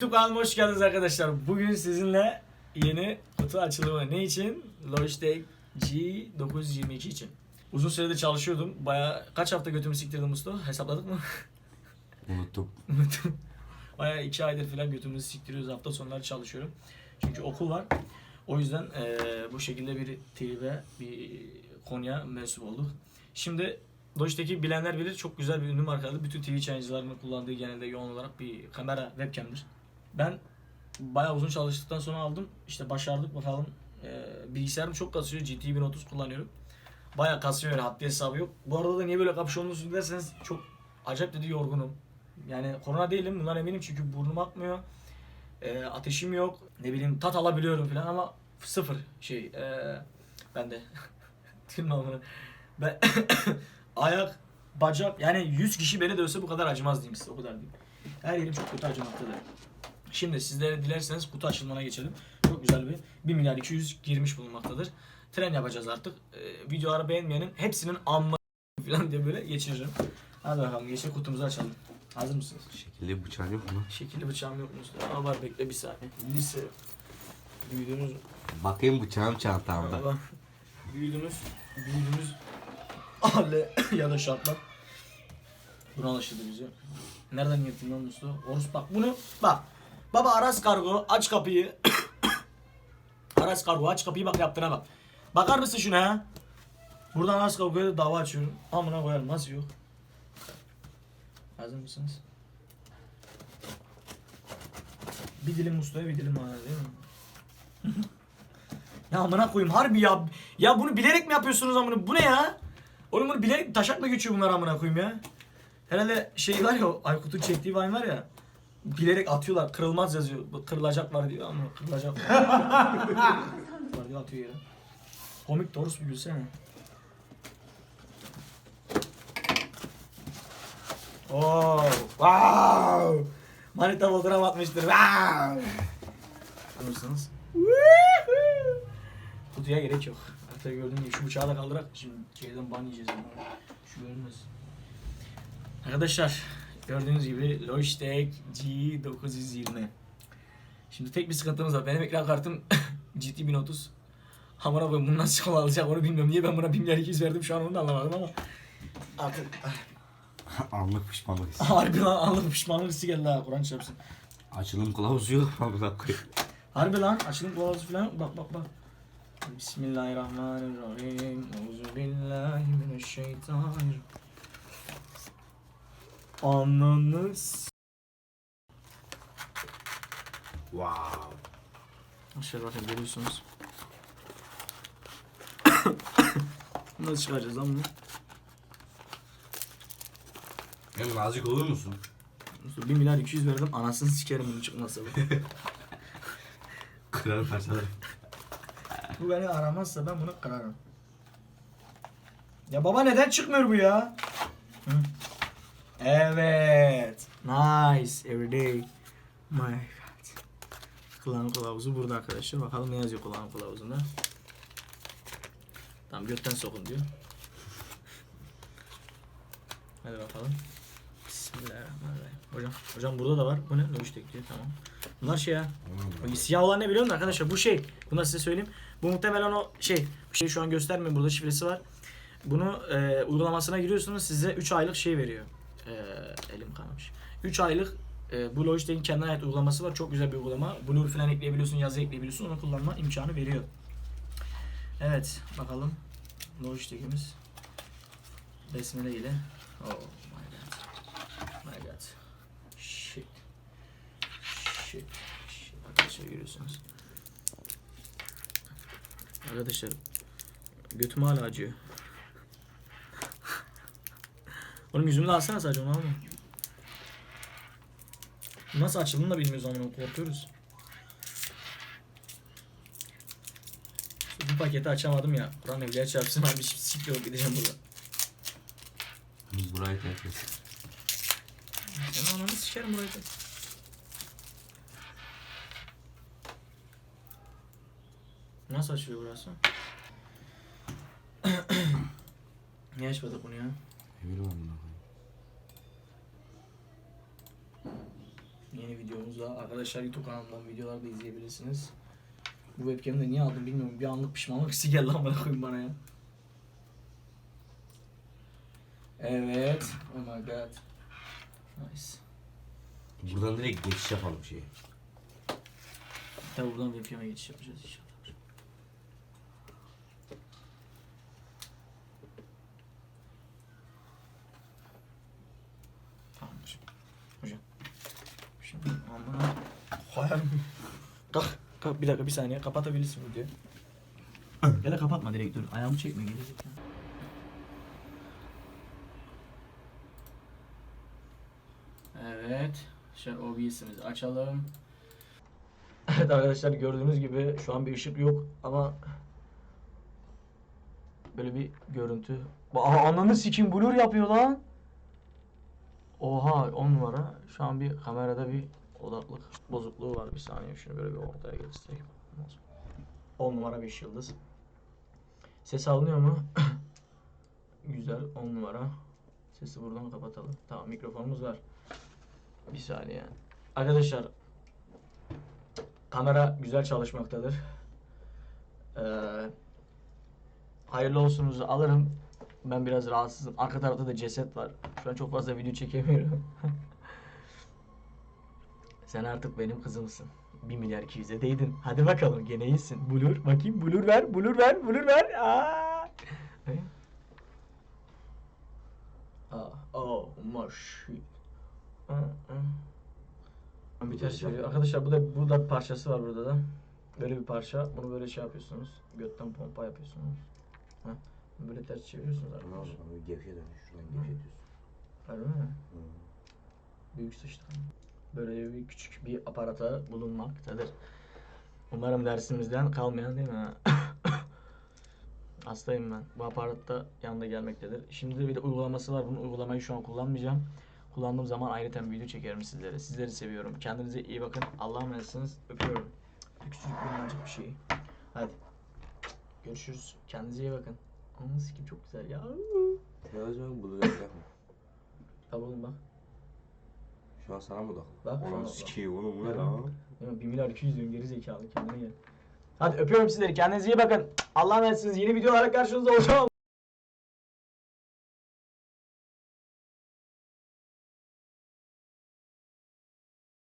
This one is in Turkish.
YouTube kanalıma hoş geldiniz arkadaşlar. Bugün sizinle yeni kutu açılımı ne için? Logitech G922 için. Uzun süredir çalışıyordum. Baya kaç hafta götümü siktirdim Mustafa? Hesapladık mı? Unuttum. Unuttum. Baya iki aydır falan götümüzü siktiriyoruz. Hafta sonları çalışıyorum. Çünkü okul var. O yüzden eee, bu şekilde bir tribe, bir konuya mensup olduk. Şimdi Logitech'i bilenler bilir. Çok güzel bir ünlü markadır. Bütün TV yayıncılarının kullandığı genelde yoğun olarak bir kamera, webcam'dir. Ben bayağı uzun çalıştıktan sonra aldım. İşte başardık bakalım. Ee, bilgisayarım çok kasıyor. GT 1030 kullanıyorum. Bayağı kasıyor öyle haddi hesabı yok. Bu arada da niye böyle kapşonlusun derseniz çok acayip dedi yorgunum. Yani korona değilim bundan eminim çünkü burnum akmıyor. Ee, ateşim yok. Ne bileyim tat alabiliyorum falan ama sıfır şey. Ee, ben de bunu. Ben ayak, bacak yani 100 kişi beni dövse bu kadar acımaz diyeyim size o kadar diyeyim. Her yerim çok kötü acımaktadır. Şimdi sizlere dilerseniz kutu açılımına geçelim. Çok güzel bir 1 milyar 200 girmiş bulunmaktadır. Tren yapacağız artık. Ee, videoları beğenmeyenin hepsinin amma falan diye böyle geçiririm. Hadi bakalım geçelim kutumuzu açalım. Hazır mısınız? Şekilli bıçağın yok mu? Şekilli bıçağım yok mu? Aa var bekle bir saniye. Lise büyüdüğünüz Bakayım bıçağım çantamda. Baba, büyüdüğünüz büyüdüğünüz aile ya da şartlar bunu alıştırdı bizi. Nereden yırttın lan Mustafa? Orus bak bunu bak. Baba Aras Kargo aç kapıyı. Aras Kargo aç kapıyı bak yaptığına bak. Bakar mısın şuna? Buradan Aras Kargo'ya da dava açıyorum. Amına koyarım nasıl yok? Hazır mısınız? Bir dilim Mustafa'ya bir dilim bana değil mi? Ya amına koyayım harbi ya. Ya bunu bilerek mi yapıyorsunuz amına? Bu ne ya? Oğlum bunu bilerek taşak mı geçiyor bunlar amına koyayım ya? Herhalde şey var ya Aykut'un çektiği Vine var ya. Bilerek atıyorlar. Kırılmaz yazıyor. Kırılacaklar diyor ama kırılacak. var diyor atıyor yere. Komik doğrusu gülsene. Oh, wow. Manita fotoğraf atmıştır. Wow. Anırsanız. Kutuya gerek yok. Hatta gördüğün gibi şu bıçağı da kaldırak. Şimdi şeyden ban yiyeceğiz. Şu görünmez. Arkadaşlar gördüğünüz gibi Logitech G920. Şimdi tek bir sıkıntımız var. Benim ekran kartım GT 1030. Hamara koyayım bunu nasıl alacak onu bilmiyorum. Niye ben buna 1 milyar 200 verdim şu an onu da anlamadım ama. Artık Anlık pişmanlık hissi. harbi lan anladım pişmanlık hissi geldi ha Kur'an çarpsın. Açılım kılavuzu yok. Harbi lan açılım kılavuzu falan. Bak bak bak. Bismillahirrahmanirrahim. Euzubillahimineşşeytanirracim. Ananı s- Wow. Aşağı bakın görüyorsunuz. Nasıl çıkaracağız lan bunu? Hem nazik olur musun? 1 milyar 200 verdim anasını sikerim bunun çıkmasa. Kırar parçalar. bu beni aramazsa ben bunu kırarım. Ya baba neden çıkmıyor bu ya? Hı? Evet. Nice. Everyday. My God. Kullanım kılavuzu burada arkadaşlar. Bakalım ne yazıyor kullanım kılavuzunda. Tamam götten sokun diyor. Hadi bakalım. Bismillahirrahmanirrahim. Hocam, hocam burada da var. Bu ne? Logitech diyor. Tamam. Bunlar şey ya. O Siyah olan ne biliyor musun arkadaşlar? Bu şey. Bunu da size söyleyeyim. Bu muhtemelen o şey. Bu şey şu an göstermiyorum. Burada şifresi var. Bunu e, uygulamasına giriyorsunuz. Size 3 aylık şey veriyor. E, elim kanamış. 3 aylık e, bu Logitech'in kendine ait uygulaması var. Çok güzel bir uygulama. Blur falan ekleyebiliyorsun, yazı ekleyebiliyorsun. Onu kullanma imkanı veriyor. Evet. Bakalım. Logitech'imiz. Besmele ile. Oh my god. My god. Shit. Shit. Shit. Arkadaşlar görüyorsunuz. Arkadaşlar götüm hala acıyor. Oğlum yüzümü de alsana sadece onu alma. Nasıl açıldığını da bilmiyoruz ama korkuyoruz. Bu paketi açamadım ya. Kur'an evliya çarpsın şey siktir olup gideceğim burada. Biz burayı terk ettik. Senin ananı sikerim burayı da. Nasıl açılıyor burası? Niye açmadık bunu ya? Emir var amına koyayım. Yeni videomuzda. Arkadaşlar YouTube kanalımdan videolar da izleyebilirsiniz. Bu webcam'i de niye aldım bilmiyorum. Bir anlık pişmanlık hissi geldi amına koyayım bana ya. Evet. Oh my god. Nice. Buradan direkt geçiş yapalım şeye. Tabi buradan webcam'e geçiş yapacağız inşallah. Hocam. Şimdi amına koyarım. Kalk. Kalk bir dakika bir saniye kapatabilirsin videoyu. ya da kapatma direkt dur. Ayağımı çekme gerizekalı. Evet. Şöyle OBS'imizi açalım. Evet arkadaşlar gördüğünüz gibi şu an bir ışık yok ama böyle bir görüntü. Aa, ananı sikim blur yapıyor lan. Oha 10 numara. Şu an bir kamerada bir odaklık bozukluğu var. Bir saniye şunu böyle bir ortaya göstereyim. 10 numara 5 yıldız. Ses alınıyor mu? Güzel 10 numara. Sesi buradan kapatalım. Tamam mikrofonumuz var. Bir saniye. Arkadaşlar Kamera güzel çalışmaktadır. Ee, hayırlı olsunuzu alırım. Ben biraz rahatsızım. Arka tarafta da ceset var. Şu an çok fazla video çekemiyorum. Sen artık benim kızımsın. 1 milyar 200'e değdin. Hadi bakalım gene iyisin. Blur bakayım blur ver blur ver blur ver. Aa. Aa, oh my. Aa, aa. Bir ters çeviriyor. Arkadaşlar bu da bu da parçası var burada da. Böyle bir parça. Bunu böyle şey yapıyorsunuz. Götten pompa yapıyorsunuz. Heh. Böyle ters çeviriyorsunuz arkadaşlar. Gevşe dön. Şuradan gevşetiyorsun. Harbi mi? Büyük sıçtı. Böyle bir küçük bir aparata bulunmaktadır. Umarım dersimizden kalmayan değil mi? ha? Hastayım ben. Bu aparat da yanında gelmektedir. Şimdi de bir de uygulaması var. Bunun uygulamayı şu an kullanmayacağım. Kullandığım zaman ayrıca bir video çekerim sizlere. Sizleri seviyorum. Kendinize iyi bakın. Allah'a emanetsiniz. Öpüyorum. Küçücük minnacık bir şey. Hadi. Görüşürüz. Kendinize iyi bakın. Ananı sikim çok güzel ya. Televizyon bunu yapma. Oğlum bak. Şu an sana mı odaklı? Bak, Onun bak. sikiyim oğlum bu ne lan? Ya 1 milyar 200 diyorsun geri zekalı kendine gel. Hadi öpüyorum sizleri. Kendinize iyi bakın. Allah'a emanetsiniz. Yeni videolara karşınızda olacağım.